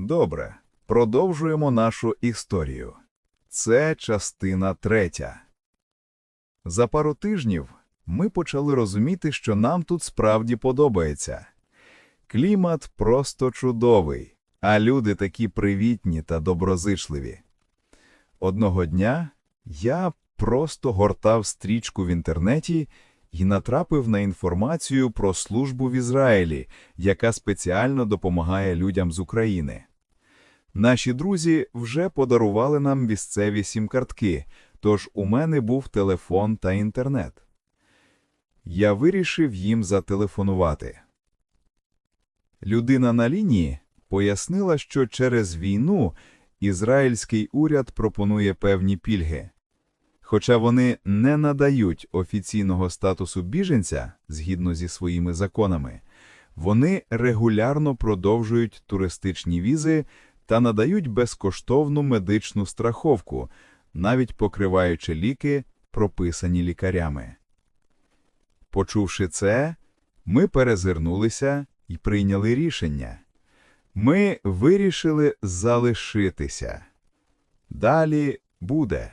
Добре, продовжуємо нашу історію. Це частина третя. За пару тижнів ми почали розуміти, що нам тут справді подобається. Клімат просто чудовий, а люди такі привітні та доброзичливі. Одного дня я просто гортав стрічку в інтернеті і натрапив на інформацію про службу в Ізраїлі, яка спеціально допомагає людям з України. Наші друзі вже подарували нам місцеві сім-картки, тож у мене був телефон та інтернет. Я вирішив їм зателефонувати. Людина на лінії пояснила, що через війну ізраїльський уряд пропонує певні пільги. Хоча вони не надають офіційного статусу біженця згідно зі своїми законами, вони регулярно продовжують туристичні візи та надають безкоштовну медичну страховку, навіть покриваючи ліки, прописані лікарями. Почувши це, ми перезирнулися і прийняли рішення. Ми вирішили залишитися. Далі буде.